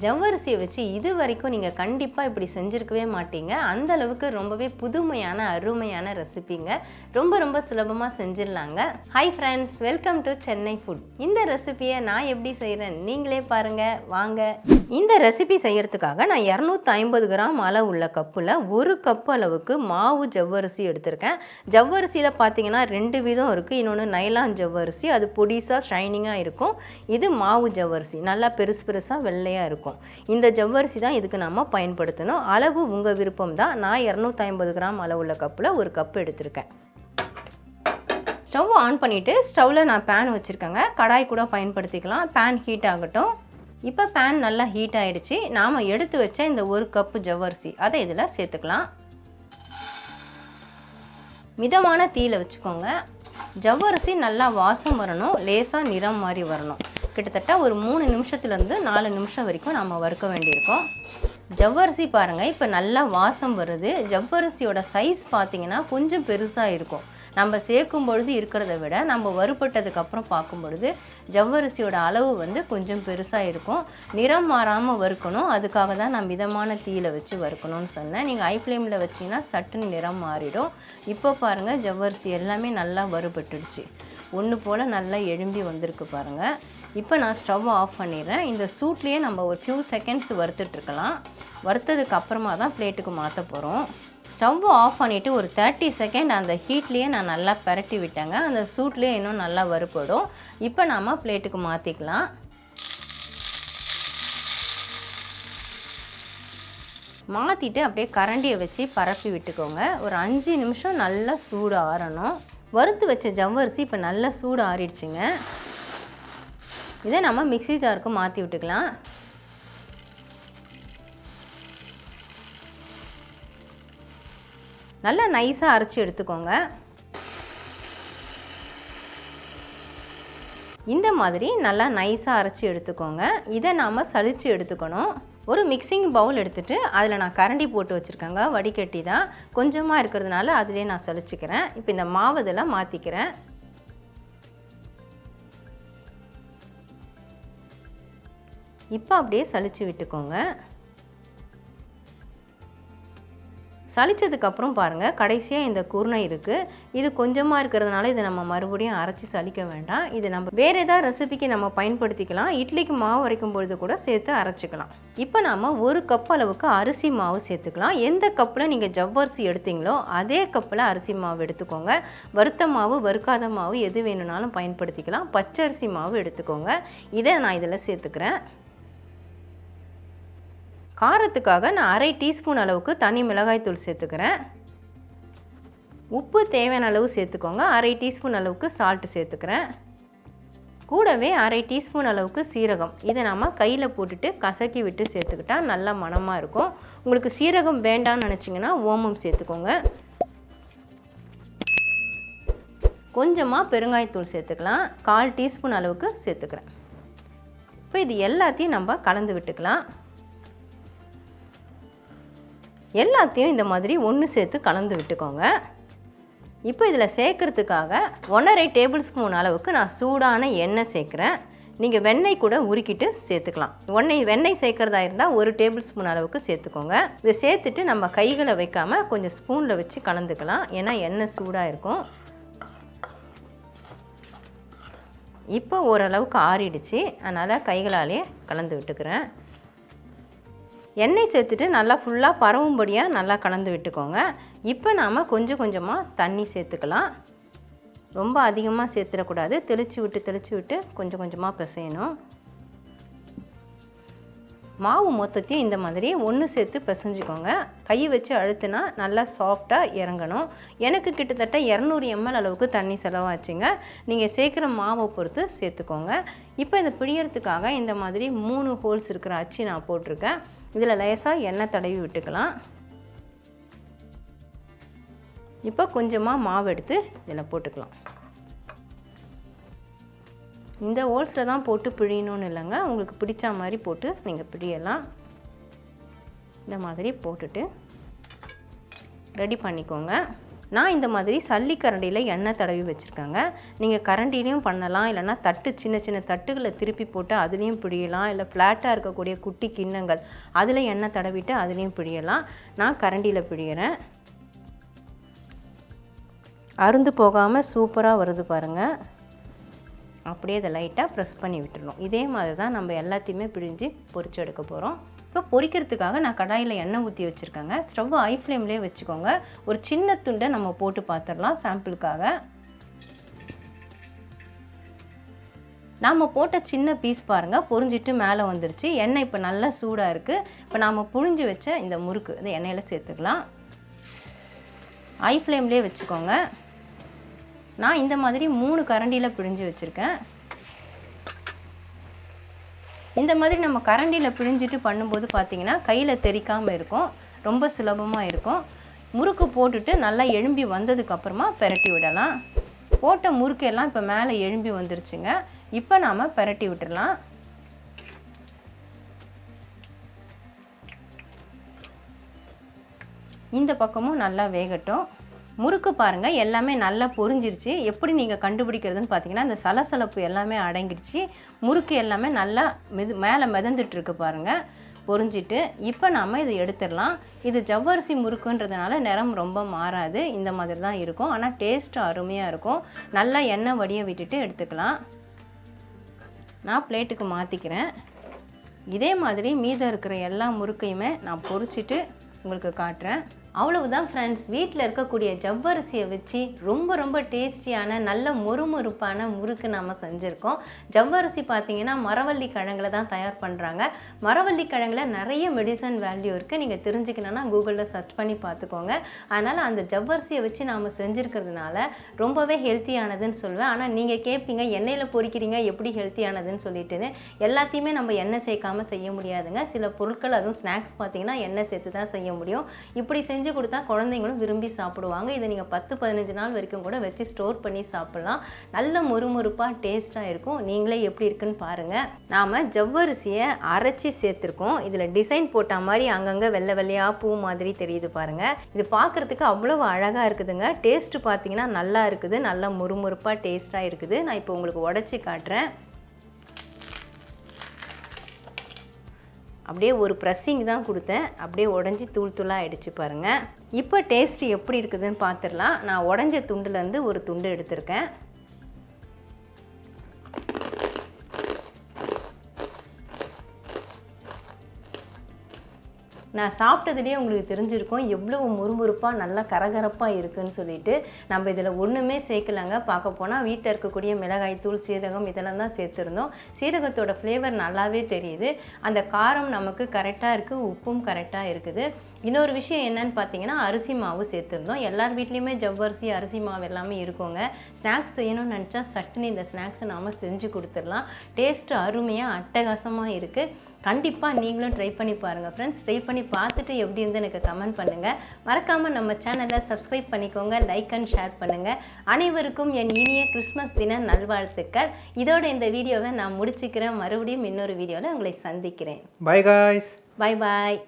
ஜவ்வரிசியை வச்சு இது வரைக்கும் நீங்கள் கண்டிப்பாக இப்படி செஞ்சுருக்கவே மாட்டீங்க. அந்த அளவுக்கு ரொம்பவே புதுமையான அருமையான ரெசிபிங்க. ரொம்ப ரொம்ப சுலபமாக செஞ்சிடலாங்க. Hi friends welcome to Chennai food இந்த ரெசிபியை நான் எப்படி செய்கிறேன் நீங்களே பாருங்கள் வாங்க. இந்த ரெசிபி செய்கிறதுக்காக நான் இரநூத்தி ஐம்பது கிராம் அளவு உள்ள கப்பில் ஒரு கப் அளவுக்கு மாவு ஜவ்வரிசி எடுத்திருக்கேன். ஜவ்வரிசியில் பார்த்தீங்கன்னா ரெண்டு விதம் இருக்குது இன்னொன்று நைலான் ஜவ்வரிசி. அது பொடிசாக ஷைனிங்காக இருக்கும். இது மாவு ஜவ்வரிசி. நல்லா பெருசு பெருசாக வெள்ளையாக இருக்கும். இந்த ஜவ்வரிசி தான் இதுக்கு நம்ம பயன்படுத்தணும். அளவு உங்கள் விருப்பம் தான். நான் இரநூத்தி ஐம்பது கிராம் அளவுள்ள கப்பில் ஒரு கப் எடுத்திருக்கேன். ஸ்டவ் ஆன் பண்ணிவிட்டு ஸ்டவ்வில் நான் பேன் வச்சுருக்கேங்க. கடாய் கூட பயன்படுத்திக்கலாம். பேன் ஹீட் ஆகட்டும். இப்போ பேன் நல்லா ஹீட் ஆகிடுச்சு நாம் எடுத்து வச்ச இந்த ஒரு கப்பு ஜவ்வரிசி அதை இதில் சேர்த்துக்கலாம். மிதமான தீயில் வச்சுக்கோங்க. ஜவ்வரிசி நல்லா வாசம் வரணும். லேசாக நிறம் மாதிரி வரணும். கிட்டத்தட்ட ஒரு மூணு நிமிஷத்துலேருந்து நாலு நிமிஷம் வரைக்கும் நம்ம வறுக்க வேண்டியிருக்கோம். ஜவ்வரிசி பாருங்கள் இப்போ நல்லா வாசம் வருது. ஜவ்வரிசியோட சைஸ் பார்த்தீங்கன்னா கொஞ்சம் பெருசாக இருக்கும். நம்ம சேர்க்கும் பொழுது இருக்கிறத விட நம்ம வறுபட்டதுக்கப்புறம் பார்க்கும் பொழுது ஜவ்வரிசியோட அளவு வந்து கொஞ்சம் பெருசாக இருக்கும். நிறம் மாறாமல் வறுக்கணும். அதுக்காக தான் நான் மிதமான தீயில் வச்சு வறுக்கணும்னு சொன்னேன். நீங்கள் ஐ ஃப்ளேமில் வச்சிங்கன்னா சட்டுன்னு நிறம் மாறிடும். இப்போ பாருங்கள் ஜவ்வரிசி எல்லாமே நல்லா வறுபட்டுடுச்சு. ஒன்று போல் நல்லா எழும்பி வந்திருக்கு பாருங்கள் இப்போ நான் ஸ்டவ் ஆஃப் பண்ணிடுறேன். இந்த சூட்லேயே நம்ம ஒரு ஃபியூ செகண்ட்ஸ் வறுத்துட்ருக்கலாம். வறுத்ததுக்கு அப்புறமா தான் பிளேட்டுக்கு மாற்ற போகிறோம் ஸ்டவ் ஆஃப் பண்ணிவிட்டு ஒரு தேர்ட்டி செகண்ட் அந்த ஹீட்லேயே நான் நல்லா பரட்டி விட்டேங்க. அந்த சூட்லேயே இன்னும் நல்லா வறுப்படும் இப்போ நாம் பிளேட்டுக்கு மாற்றிக்கலாம் மாற்றிட்டு அப்படியே கரண்டியை வச்சு பரப்பி விட்டுக்கோங்க. ஒரு அஞ்சு நிமிஷம் நல்லா சூடு ஆறணும். வறுத்து வச்ச ஜவ்வரிசி இப்போ நல்லா சூடு ஆறிடுச்சுங்க. இதை நம்ம மிக்ஸி ஜாருக்கு மாற்றி விட்டுக்கலாம். நல்லா நைஸாக அரைச்சி எடுத்துக்கோங்க. இந்த மாதிரி நல்லா நைஸாக அரைச்சி எடுத்துக்கோங்க. இதை நாம் சலித்து எடுத்துக்கணும். ஒரு மிக்சிங் பவுல் எடுத்துகிட்டு அதில் நான் கரண்டி போட்டு வச்சுருக்கேங்க. வடிகட்டி தான் கொஞ்சமாக இருக்கிறதுனால அதிலே நான் சளிச்சிக்கிறேன் இப்போ இந்த மாவு இதெல்லாம் மாற்றிக்கிறேன் இப்போ அப்படியே சளிச்சு விட்டுக்கோங்க. சளிச்சதுக்கப்புறம் பாருங்கள் கடைசியாக இந்த குருணை இருக்குது இது கொஞ்சமாக இருக்கிறதுனால இதை நம்ம மறுபடியும் அரைச்சி சலிக்க வேண்டாம். இது நம்ம வேறு ஏதாவது ரெசிபிக்கு நம்ம பயன்படுத்திக்கலாம். இட்லிக்கு மாவு வரைக்கும் பொழுது கூட சேர்த்து அரைச்சிக்கலாம். இப்போ நாம் ஒரு கப் அளவுக்கு அரிசி மாவு சேர்த்துக்கலாம். எந்த கப்பில் நீங்கள் ஜவ்வரிசி எடுத்தீங்களோ அதே கப்பில் அரிசி மாவு எடுத்துக்கோங்க. வறுத்த மாவு வறுக்காத மாவு எது வேணும்னாலும் பயன்படுத்திக்கலாம். பச்சரிசி மாவு எடுத்துக்கோங்க. இதை நான் இதில் சேர்த்துக்கிறேன். காரத்துக்காக நான் அரை டீஸ்பூன் அளவுக்கு தனி மிளகாய்த்தூள் சேர்த்துக்கிறேன். உப்பு தேவையான அளவு சேர்த்துக்கோங்க. அரை டீஸ்பூன் அளவுக்கு சால்ட்டு சேர்த்துக்கிறேன். கூடவே அரை டீஸ்பூன் அளவுக்கு சீரகம். இதை நம்ம கையில் போட்டுட்டு கசக்கி விட்டு சேர்த்துக்கிட்டா நல்லா மணமாக இருக்கும். உங்களுக்கு சீரகம் வேண்டாம்னு நினச்சிங்கன்னா ஓமம் சேர்த்துக்கோங்க. கொஞ்சமாக பெருங்காயத்தூள் சேர்த்துக்கலாம். கால் டீஸ்பூன் அளவுக்கு சேர்த்துக்கிறேன். இப்போ இது எல்லாத்தையும் நம்ம கலந்து விட்டுக்கலாம். எல்லாத்தையும் இந்த மாதிரி ஒன்று சேர்த்து கலந்து விட்டுக்கோங்க. இப்போ இதில் சேர்க்குறதுக்காக ஒன்றரை டேபிள் ஸ்பூன் அளவுக்கு நான் சூடான எண்ணெய் சேர்க்குறேன். நீங்கள் வெண்ணெய் கூட உருக்கிட்டு சேர்த்துக்கலாம். ஒன்றை வெண்ணெய் சேர்க்குறதா இருந்தால் ஒரு டேபிள் ஸ்பூன் அளவுக்கு சேர்த்துக்கோங்க. இதை சேர்த்துட்டு நம்ம கைகளை வைக்காமல் கொஞ்சம் ஸ்பூனில் வச்சு கலந்துக்கலாம். ஏன்னா எண்ணெய் சூடாக இருக்கும். இப்போ ஓரளவுக்கு ஆறிடுச்சு. அதனால் கைகளாலே கலந்து விட்டுக்கிறேன். எண்ணெய் சேர்த்துட்டு நல்லா ஃபுல்லாக பரவும்படியாக நல்லா கலந்து விட்டுக்கோங்க. இப்போ நாம் கொஞ்சம் கொஞ்சமாக தண்ணி சேர்த்துக்கலாம். ரொம்ப அதிகமாக சேர்த்துடக்கூடாது. தெளித்து விட்டு தெளித்து விட்டு கொஞ்சம் கொஞ்சமாக பிசையணும். மாவு மொத்தத்தையும் இந்த மாதிரி ஒன்று சேர்த்து பிசைஞ்சிக்கோங்க. கை வச்சு அழுத்துனா நல்லா சாஃப்டாக இறங்கணும். எனக்கு கிட்டத்தட்ட இரநூறு எம்எல் அளவுக்கு தண்ணி செலவாச்சுங்க. நீங்கள் சேர்க்குற மாவை பொறுத்து சேர்த்துக்கோங்க. இப்போ இதை பிழியறதுக்காக இந்த மாதிரி மூணு ஹோல்ஸ் இருக்கிற அச்சு நான் போட்டிருக்கேன். இதில் லேசாக எண்ணெய் தடவி விட்டுக்கலாம். இப்போ கொஞ்சமாக மாவு எடுத்து இதில் போட்டுக்கலாம். இந்த ஹோல்ஸில் தான் போட்டு பிழியணும்னு இல்லைங்க. உங்களுக்கு பிடிச்ச மாதிரி போட்டு நீங்கள் பிழியலாம். இந்த மாதிரி போட்டுட்டு ரெடி பண்ணிக்கோங்க. நான் இந்த மாதிரி சல்லி கரண்டியில் எண்ணெய் தடவி வச்சுருக்கேங்க. நீங்கள் கரண்டிலையும் பண்ணலாம் இல்லைன்னா தட்டு சின்ன சின்ன தட்டுகளை திருப்பி போட்டு அதுலேயும் பிழியலாம் இல்லை ஃப்ளாட்டாக இருக்கக்கூடிய குட்டி கிண்ணங்கள் அதில் எண்ணெய் தடவிட்டு அதுலேயும் பிழியலாம். நான் கரண்டியில் பிழிகிறேன் அருந்து போகாமல் சூப்பராக வருது பாருங்கள் அப்படியே இதை லைட்டாக ப்ரெஸ் பண்ணி விட்டுறணும். இதே மாதிரி தான் நம்ம எல்லாத்தையுமே பிழிஞ்சு பொறிச்சு எடுக்க போகிறோம் இப்போ பொரிக்கிறதுக்காக நான் கடாயில் எண்ணெய் ஊற்றி வச்சுருக்கேங்க. ஸ்டவ் ஐ ஃப்ளேம்லேயே வச்சுக்கோங்க. ஒரு சின்ன துண்டை நம்ம போட்டு பார்த்துடலாம் சாம்பிளுக்காக. நாம் போட்ட சின்ன பீஸ் பாருங்கள் பொரிஞ்சிட்டு மேலே வந்துருச்சு. எண்ணெய் இப்போ நல்லா சூடாக இருக்குது இப்போ நாம் புழிஞ்சு வச்ச இந்த முறுக்கு இந்த எண்ணெயில் சேர்த்துக்கலாம். ஐ ஃப்ளேம்லேயே வச்சுக்கோங்க. நான் இந்த மாதிரி மூணு கரண்டியில் பிழிஞ்சு வச்சுருக்கேன். இந்த மாதிரி நம்ம கரண்டியில் பிழிஞ்சிட்டு பண்ணும்போது பார்த்திங்கன்னா கையில் தெறிக்காமல் இருக்கும். ரொம்ப சுலபமாக இருக்கும். முறுக்கு போட்டுட்டு நல்லா எழும்பி வந்ததுக்கப்புறமா பெரட்டி விடலாம். போட்ட முறுக்கு எல்லாம் இப்போ மேலே எழும்பி வந்துருச்சுங்க. இப்போ நாம் பெரட்டி விட்டுடலாம் இந்த பக்கமும் நல்லா வேகட்டும். முறுக்கு பாருங்கள் எல்லாமே நல்லா பொரிஞ்சிருச்சு. எப்படி நீங்கள் கண்டுபிடிக்கிறதுன்னு பார்த்தீங்கன்னா இந்த சலசலப்பு எல்லாமே அடங்கிடுச்சு. முறுக்கு எல்லாமே நல்லா மெது மேலே மிதந்துட்டுருக்கு பாருங்கள் பொரிஞ்சிட்டு இப்போ நாம் இதை எடுத்துடலாம். இது ஜவ்வரிசி முறுக்குன்றதுனால நிறம் ரொம்ப மாறாது. இந்த மாதிரி தான் இருக்கும். ஆனால் டேஸ்ட்டு அருமையாக இருக்கும். நல்லா எண்ணெய் வடிய விட்டுட்டு எடுத்துக்கலாம். நான் பிளேட்டுக்கு மாற்றிக்கிறேன் இதே மாதிரி மீதம் இருக்கிற எல்லா முறுக்கையுமே நான் பொரிச்சிட்டு உங்களுக்கு காட்டுறேன். அவ்வளவுதான் ஃப்ரெண்ட்ஸ் வீட்டில் இருக்கக்கூடிய ஜவ்வரிசியை வச்சு ரொம்ப ரொம்ப டேஸ்டியான நல்ல மொறுமொறுப்பான முறுக்கு நாம் செஞ்சுருக்கோம். ஜவ்வரிசி பார்த்தீங்கன்னா மரவள்ளி கிழங்குல தான் தயார் பண்ணுறாங்க மரவள்ளி கிழங்குல நிறைய மெடிசன் வேல்யூ இருக்குது நீங்கள் தெரிஞ்சுக்கணுன்னா கூகுளில் சர்ச் பண்ணி பார்த்துக்கோங்க அதனால் அந்த ஜவ்வரிசியை வச்சு நாம் செஞ்சுருக்கிறதுனால ரொம்பவே ஹெல்த்தியானதுன்னு சொல்லுவேன் ஆனால் நீங்கள் கேட்பீங்க எண்ணெயில் பொறிக்கிறீங்க எப்படி ஹெல்த்தியானதுன்னு சொல்லிட்டுன்னு. எல்லாத்தையுமே நம்ம எண்ணெய் சேர்க்காம செய்ய முடியாதுங்க. சில பொருட்கள் அதுவும் ஸ்நாக்ஸ் பார்த்தீங்கன்னா எண்ணெய் சேர்த்து தான் செய்ய முடியும். இப்படி செஞ்சு செஞ்சு கொடுத்தா குழந்தைங்களும் விரும்பி சாப்பிடுவாங்க. இதை நீங்கள் பத்து பதினஞ்சு நாள் வரைக்கும் கூட வச்சு ஸ்டோர் பண்ணி சாப்பிட்லாம். நல்ல முறுமுறுப்பாக டேஸ்ட்டாக இருக்கும். நீங்களே எப்படி இருக்குன்னு பாருங்கள் நாம் ஜவ்வரிசியை அரைச்சி சேர்த்துருக்கோம். இதில் டிசைன் போட்ட மாதிரி அங்கங்கே வெள்ளை வெள்ளையாக பூ மாதிரி தெரியுது பாருங்கள் இது பார்க்குறதுக்கு அவ்வளோ அழகாக இருக்குதுங்க. டேஸ்ட்டு பார்த்தீங்கன்னா நல்லா இருக்குது. நல்லா முறுமுறுப்பாக டேஸ்ட்டாக இருக்குது. நான் இப்போ உங்களுக்கு உடச்சி காட்டுறேன். அப்படியே ஒரு ப்ரெஸ்ஸிங் தான் கொடுத்தேன். அப்படியே உடஞ்சி தூள் தூளாக ஆகிடுச்சு பாருங்கள் இப்போ டேஸ்ட்டு எப்படி இருக்குதுன்னு பார்த்துடலாம் நான் உடஞ்ச துண்டுலேருந்து ஒரு துண்டு எடுத்திருக்கேன். நான் சாப்பிட்டதுலேயே உங்களுக்கு தெரிஞ்சிருக்கும் எவ்வளோ முறுமுறுப்பாக நல்லா கரகரப்பாக இருக்குன்னு சொல்லிட்டு நம்ம இதில் ஒன்றுமே சேர்க்கலங்க. பார்க்க போனால் வீட்டில் இருக்கக்கூடிய மிளகாய் தூள் சீரகம் இதெல்லாம் தான் சேர்த்துருந்தோம். சீரகத்தோட ஃப்ளேவர் நல்லாவே தெரியுது. அந்த காரம் நமக்கு கரெக்டாக இருக்குது உப்பும் கரெக்டாக இருக்குது. இன்னொரு விஷயம் என்னன்னு பார்த்தீங்கன்னா அரிசி மாவு சேர்த்துருந்தோம். எல்லார் வீட்லேயுமே ஜவ்வரிசி அரிசி மாவு எல்லாமே இருக்குங்க. ஸ்நாக்ஸ் செய்யணும்னு நினச்சா சட்டுன்னு இந்த ஸ்நாக்ஸை நாம் செஞ்சு கொடுத்துடலாம். டேஸ்ட்டு அருமையாக அட்டகாசமாக இருக்குது கண்டிப்பாக நீங்களும் ட்ரை பண்ணி பாருங்கள் ஃப்ரெண்ட்ஸ் ட்ரை பண்ணி பார்த்துட்டு எப்படி இருந்து எனக்கு கமெண்ட் பண்ணுங்கள் மறக்காமல் நம்ம சேனலை சப்ஸ்கிரைப் பண்ணிக்கோங்க. லைக் அண்ட் ஷேர் பண்ணுங்கள் அனைவருக்கும் என் இனிய கிறிஸ்மஸ் தின நல்வாழ்த்துக்கள். இதோட இந்த வீடியோவை நான் முடிச்சுக்கிறேன். மறுபடியும் இன்னொரு வீடியோவில் உங்களை சந்திக்கிறேன். Guys. பாய் பாய்